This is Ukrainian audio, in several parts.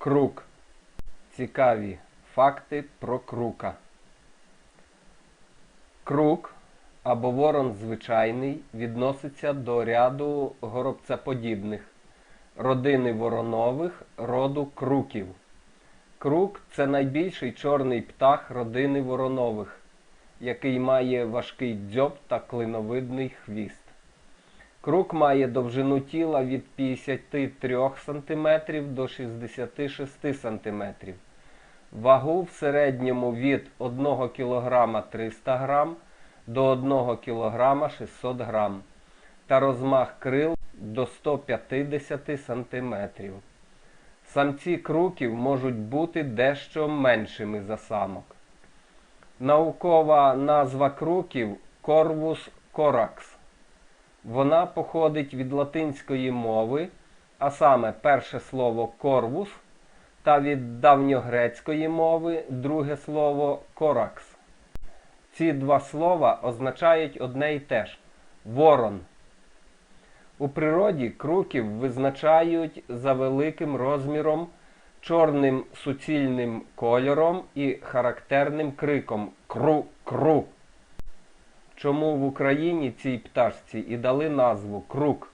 Крук. Цікаві факти про крука. Крук або ворон звичайний відноситься до ряду горобцеподібних, родини воронових, роду круків. Крук це найбільший чорний птах родини воронових, який має важкий дзьоб та клиновидний хвіст. Крук має довжину тіла від 53 см до 66 см, вагу в середньому від 1 кг 300 г до 1 кг 600 г та розмах крил до 150 см. Самці круків можуть бути дещо меншими за самок. Наукова назва круків Corvus corax. Вона походить від латинської мови, а саме перше слово корвус, та від давньогрецької мови друге слово коракс. Ці два слова означають одне й те ж ворон. У природі круків визначають за великим розміром, чорним суцільним кольором і характерним криком кру-кру. Чому в Україні цій пташці і дали назву крук?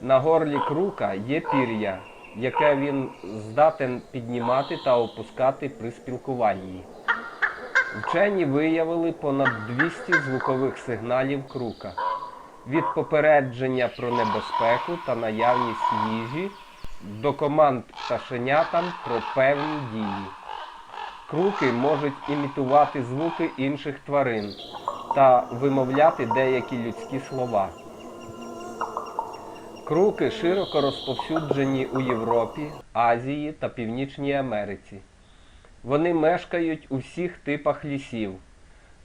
На горлі крука є пір'я, яке він здатен піднімати та опускати при спілкуванні. Вчені виявили понад 200 звукових сигналів крука від попередження про небезпеку та наявність їжі до команд пташенятам про певні дії. Круки можуть імітувати звуки інших тварин та вимовляти деякі людські слова. Круки широко розповсюджені у Європі, Азії та Північній Америці. Вони мешкають у всіх типах лісів,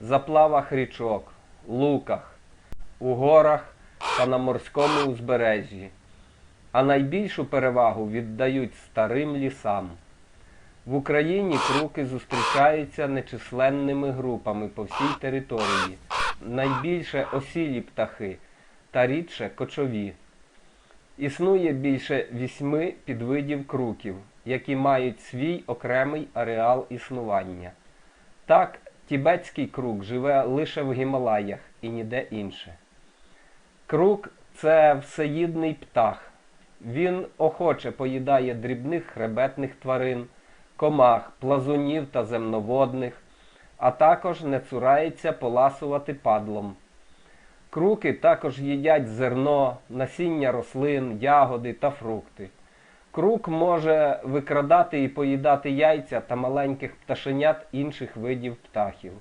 заплавах річок, луках, у горах та на морському узбережжі, а найбільшу перевагу віддають старим лісам. В Україні круки зустрічаються нечисленними групами по всій території, найбільше осілі птахи та рідше кочові. Існує більше вісьми підвидів круків, які мають свій окремий ареал існування. Так, тібетський крук живе лише в Гімалаях і ніде інше. Крук це всеїдний птах. Він охоче поїдає дрібних хребетних тварин, комах, плазунів та земноводних, а також не цурається поласувати падлом. Круки також їдять зерно, насіння рослин, ягоди та фрукти. Крук може викрадати і поїдати яйця та маленьких пташенят інших видів птахів.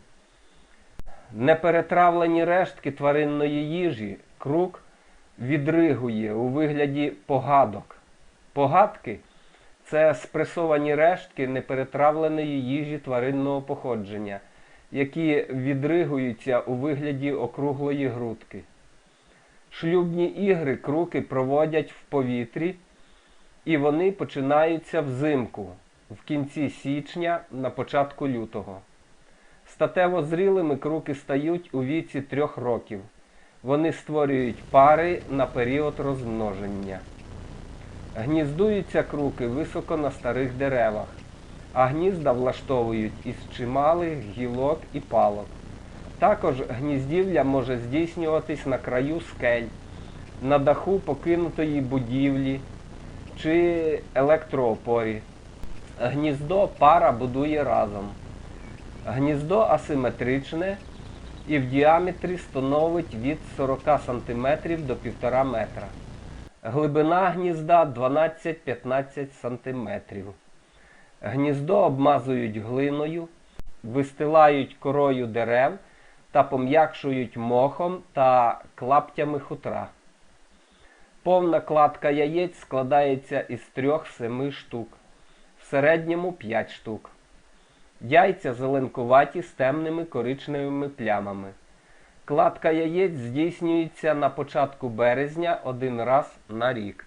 Неперетравлені рештки тваринної їжі крук відригує у вигляді погадок. Погадки це спресовані рештки неперетравленої їжі тваринного походження, які відригуються у вигляді округлої грудки. Шлюбні ігри круки проводять в повітрі, і вони починаються взимку, в кінці січня, на початку лютого. Статево зрілими круки стають у віці трьох років. Вони створюють пари на період розмноження. Гніздуються круки високо на старих деревах, а гнізда влаштовують із чималих гілок і палок. Також гніздівля може здійснюватись на краю скель, на даху покинутої будівлі чи електроопорі. Гніздо пара будує разом. Гніздо асиметричне і в діаметрі становить від 40 см до 1,5 метра. Глибина гнізда 12-15 см. Гніздо обмазують глиною, вистилають корою дерев та пом'якшують мохом та клаптями хутра. Повна кладка яєць складається із 3-7 штук, в середньому 5 штук. Яйця зеленкуваті з темними коричневими плямами. Кладка яєць здійснюється на початку березня один раз на рік.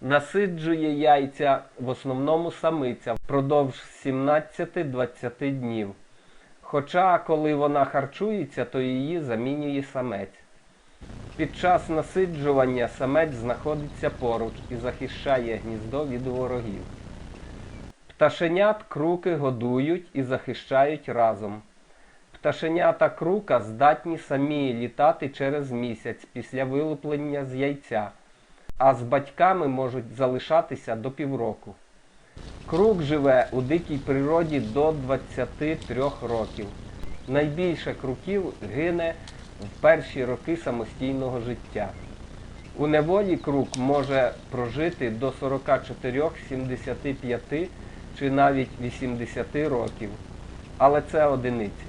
Насиджує яйця в основному самиця впродовж 17-20 днів. Хоча, коли вона харчується, то її замінює самець. Під час насиджування самець знаходиться поруч і захищає гніздо від ворогів. Пташенят круки годують і захищають разом. Пташенята крука здатні самі літати через місяць після вилуплення з яйця, а з батьками можуть залишатися до півроку. Крук живе у дикій природі до 23 років. Найбільше круків гине в перші роки самостійного життя. У неволі крук може прожити до 44, 75 чи навіть 80 років, але це одиниці.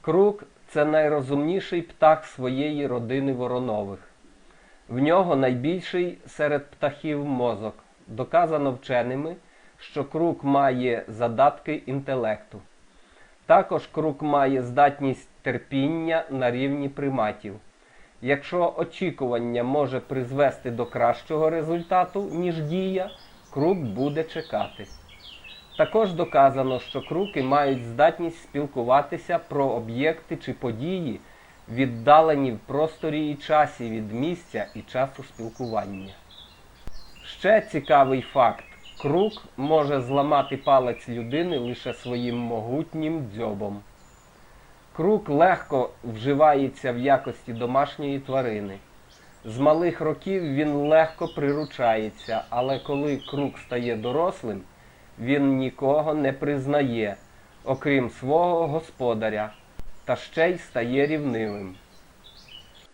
Крук це найрозумніший птах своєї родини воронових. В нього найбільший серед птахів мозок. Доказано вченими, що крук має задатки інтелекту. Також крук має здатність терпіння на рівні приматів. Якщо очікування може призвести до кращого результату, ніж дія, крук буде чекати. Також доказано, що круки мають здатність спілкуватися про об'єкти чи події, віддалені в просторі і часі від місця і часу спілкування. Ще цікавий факт: крук може зламати палець людини лише своїм могутнім дзьобом. Крук легко вживається в якості домашньої тварини. З малих років він легко приручається, але коли крук стає дорослим, він нікого не признає, окрім свого господаря, та ще й стає рівнивим.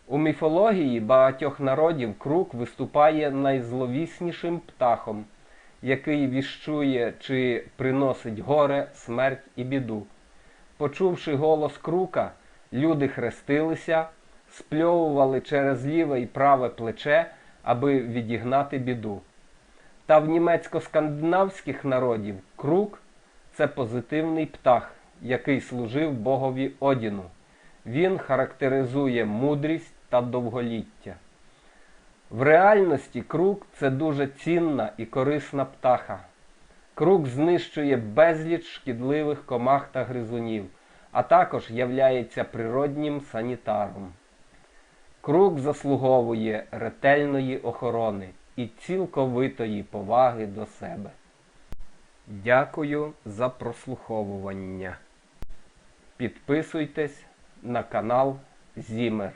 У міфології багатьох народів крук виступає найзловіснішим птахом, який віщує чи приносить горе, смерть і біду. Почувши голос крука, люди хрестилися, спльовували через ліве і праве плече, аби відігнати біду. Та в німецько-скандинавських народів крук це позитивний птах, який служив богові Одіну. Він характеризує мудрість та довголіття. В реальності крук це дуже цінна і корисна птаха. Крук знищує безліч шкідливих комах та гризунів, а також являється природнім санітаром. Крук заслуговує ретельної охорони і цілковитої поваги до себе. Дякую за прослуховування. Підписуйтесь на канал Зімер.